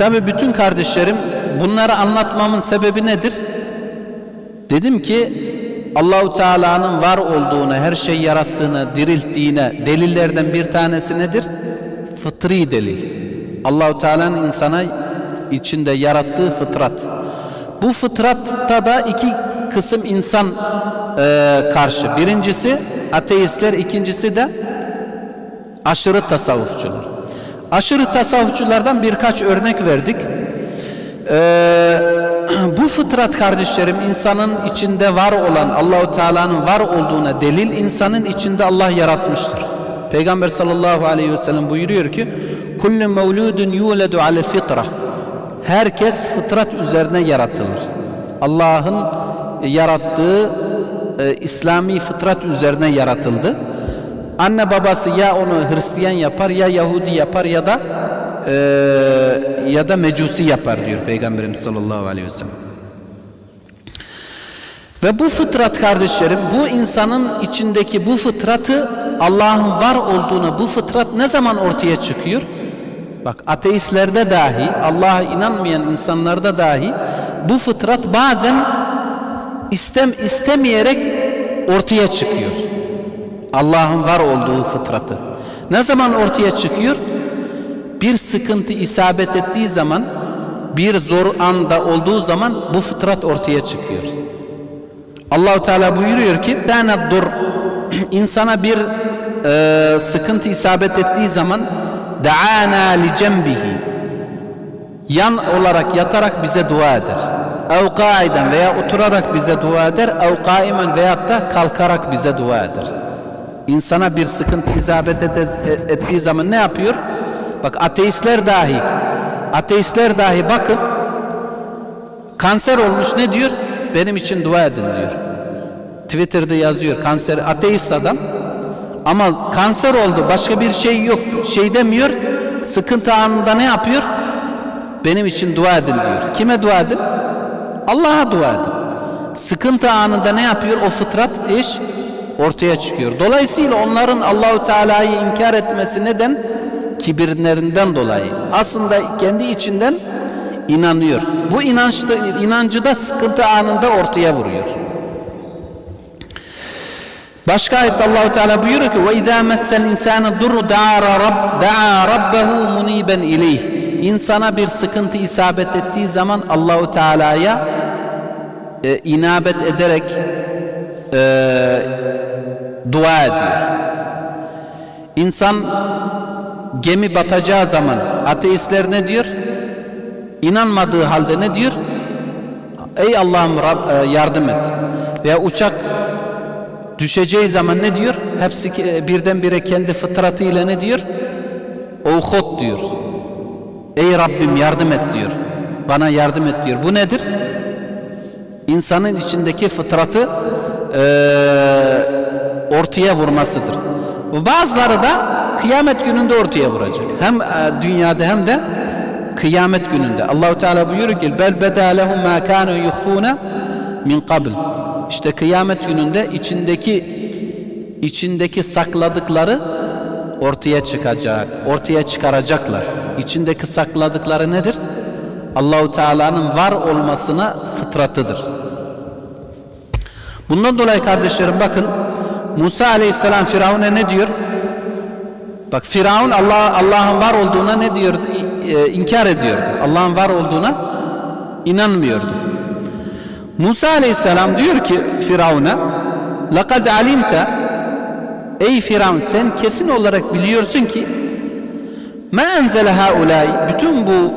Tabi bütün kardeşlerim bunları anlatmamın sebebi nedir? Dedim ki Allahu Teala'nın var olduğuna, her şey yarattığına, dirilttiğine delillerden bir tanesi nedir? Fıtri delil. Allahu Teala'nın insana içinde yarattığı fıtrat. Bu fıtratta da iki kısım insan e, karşı. Birincisi ateistler, ikincisi de aşırı tasavvufçular. Aşırı tasavvufçulardan birkaç örnek verdik. Ee, bu fıtrat kardeşlerim insanın içinde var olan Allahu Teala'nın var olduğuna delil insanın içinde Allah yaratmıştır. Peygamber sallallahu aleyhi ve sellem buyuruyor ki kullu mevludun yuledu alel fitra herkes fıtrat üzerine yaratılır. Allah'ın yarattığı e, İslami fıtrat üzerine yaratıldı. Anne babası ya onu Hristiyan yapar ya Yahudi yapar ya da e, ya da Mecusi yapar diyor Peygamberimiz sallallahu aleyhi ve sellem. Ve bu fıtrat kardeşlerim bu insanın içindeki bu fıtratı Allah'ın var olduğuna bu fıtrat ne zaman ortaya çıkıyor? Bak ateistlerde dahi Allah'a inanmayan insanlarda dahi bu fıtrat bazen istem istemeyerek ortaya çıkıyor. Allah'ın var olduğu fıtratı. Ne zaman ortaya çıkıyor? Bir sıkıntı isabet ettiği zaman, bir zor anda olduğu zaman bu fıtrat ortaya çıkıyor. Allahu Teala buyuruyor ki: "Dana dur." insana bir e, sıkıntı isabet ettiği zaman daana li cembihi yan olarak yatarak bize dua eder. Ev kaiden veya oturarak bize dua eder. Ev kaimen veyahut da kalkarak bize dua eder. İnsana bir sıkıntı isabet ettiği zaman ne yapıyor? Bak ateistler dahi ateistler dahi bakın kanser olmuş ne diyor? Benim için dua edin diyor. Twitter'da yazıyor kanser ateist adam ama kanser oldu başka bir şey yok şey demiyor sıkıntı anında ne yapıyor? Benim için dua edin diyor. Kime dua edin? Allah'a dua edin. Sıkıntı anında ne yapıyor? O fıtrat iş ortaya çıkıyor. Dolayısıyla onların Allahu Teala'yı inkar etmesi neden? Kibirlerinden dolayı. Aslında kendi içinden inanıyor. Bu inançta, inancı da sıkıntı anında ortaya vuruyor. Başka ayette Allahu Teala buyuruyor ki: "Ve izâ messel insâne durru da'a rabb da'a rabbehu muniben ileyh." İnsana bir sıkıntı isabet ettiği zaman Allahu Teala'ya e, inabet ederek e, dua ediyor. İnsan gemi batacağı zaman ateistler ne diyor? İnanmadığı halde ne diyor? Ey Allah'ım e, yardım et. Veya uçak düşeceği zaman ne diyor? Hepsi birdenbire kendi fıtratıyla ne diyor? Uhud diyor. Ey Rabbim yardım et diyor. Bana yardım et diyor. Bu nedir? İnsanın içindeki fıtratı e, ortaya vurmasıdır. Bazıları da kıyamet gününde ortaya vuracak. Hem e, dünyada hem de kıyamet gününde. Allahu Teala buyuruyor ki bel bedalehum ma kanu yukhfuna min qabl. İşte kıyamet gününde içindeki içindeki sakladıkları ortaya çıkacak, ortaya çıkaracaklar. İçindeki sakladıkları nedir? Allahu Teala'nın var olmasına fıtratıdır. Bundan dolayı kardeşlerim bakın Musa Aleyhisselam Firavun'a ne diyor? Bak Firavun Allah Allah'ın var olduğuna ne diyordu? E, inkar ediyordu. Allah'ın var olduğuna inanmıyordu. Musa Aleyhisselam diyor ki Firavun'a "Laqad alimta Ey Firavun sen kesin olarak biliyorsun ki ma enzele haulay bütün bu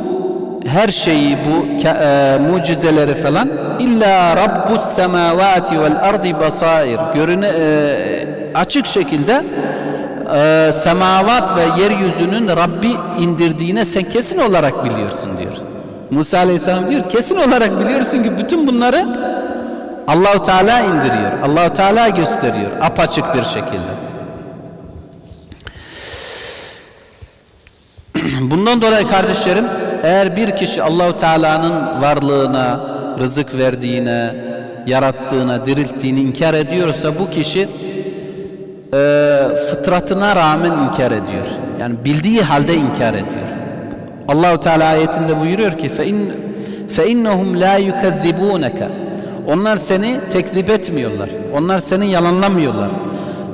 her şeyi bu e, mucizeleri falan illa rabbus semavati vel ardi basair görüne e, açık şekilde e, semavat ve yeryüzünün Rabbi indirdiğine sen kesin olarak biliyorsun diyor. Musa Aleyhisselam diyor kesin olarak biliyorsun ki bütün bunları Allahu Teala indiriyor. Allahu Teala gösteriyor apaçık bir şekilde. Bundan dolayı kardeşlerim eğer bir kişi Allahu Teala'nın varlığına, rızık verdiğine, yarattığına, dirilttiğini inkar ediyorsa bu kişi e, fıtratına rağmen inkar ediyor. Yani bildiği halde inkar ediyor. Allahu Teala ayetinde buyuruyor ki fe in fe innahum la yukezzibunaka. Onlar seni tekzip etmiyorlar. Onlar seni yalanlamıyorlar.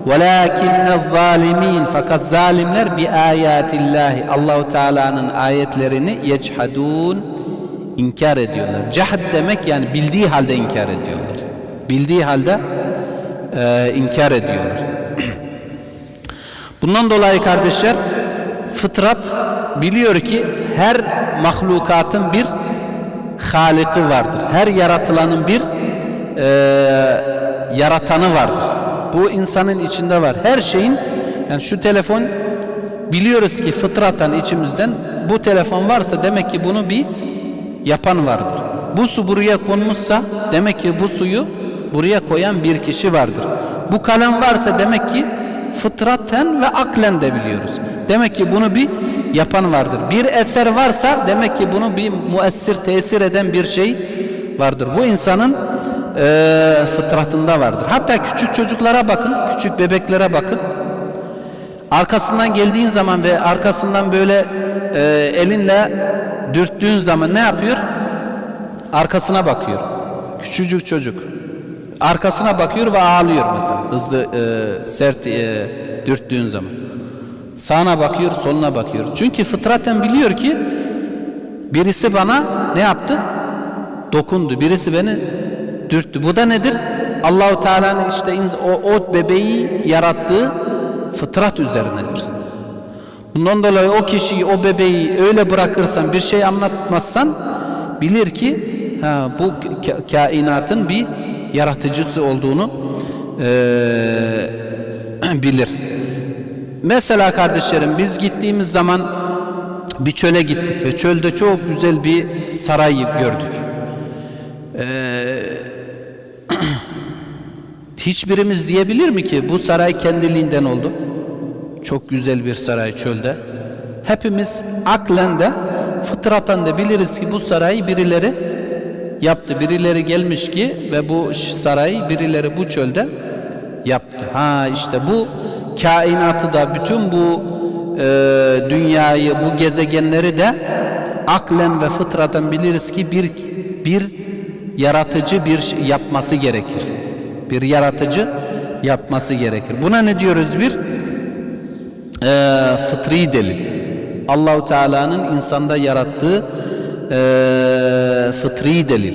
Velakinne zalimin fakat zalimler bi ayatillahi Allahu Teala'nın ayetlerini yechadun inkar ediyorlar. Cehd demek yani bildiği halde inkar ediyorlar. Bildiği halde e, inkar ediyorlar. Bundan dolayı kardeşler fıtrat biliyor ki her mahlukatın bir haliki vardır. Her yaratılanın bir e, yaratanı vardır. Bu insanın içinde var. Her şeyin yani şu telefon biliyoruz ki fıtratan içimizden bu telefon varsa demek ki bunu bir yapan vardır. Bu su buraya konmuşsa demek ki bu suyu buraya koyan bir kişi vardır. Bu kalem varsa demek ki fıtraten ve aklen de biliyoruz. Demek ki bunu bir yapan vardır. Bir eser varsa demek ki bunu bir müessir tesir eden bir şey vardır. Bu insanın e, fıtratında vardır. Hatta küçük çocuklara bakın, küçük bebeklere bakın. Arkasından geldiğin zaman ve arkasından böyle e, elinle dürttüğün zaman ne yapıyor? Arkasına bakıyor. Küçücük çocuk. Arkasına bakıyor ve ağlıyor mesela. Hızlı e, sert e, dürttüğün zaman. Sağına bakıyor, soluna bakıyor. Çünkü fıtraten biliyor ki birisi bana ne yaptı? Dokundu. Birisi beni dürttü. Bu da nedir? Allahu Teala'nın işte o, o bebeği yarattığı fıtrat üzerinedir. Bundan dolayı o kişiyi, o bebeği öyle bırakırsan, bir şey anlatmazsan bilir ki ha, bu ka- kainatın bir yaratıcısı olduğunu eee, bilir. Mesela kardeşlerim biz gittiğimiz zaman bir çöle gittik ve çölde çok güzel bir saray gördük. Hiçbirimiz diyebilir mi ki bu saray kendiliğinden oldu? Çok güzel bir saray çölde. Hepimiz aklen de fıtraten de biliriz ki bu sarayı birileri yaptı. Birileri gelmiş ki ve bu sarayı birileri bu çölde yaptı. Ha işte bu kainatı da bütün bu e, dünyayı, bu gezegenleri de aklen ve fıtraten biliriz ki bir bir yaratıcı bir şey yapması gerekir. Bir yaratıcı yapması gerekir. Buna ne diyoruz bir? Ee, fıtri delil. Allahu Teala'nın insanda yarattığı ee, fıtri delil.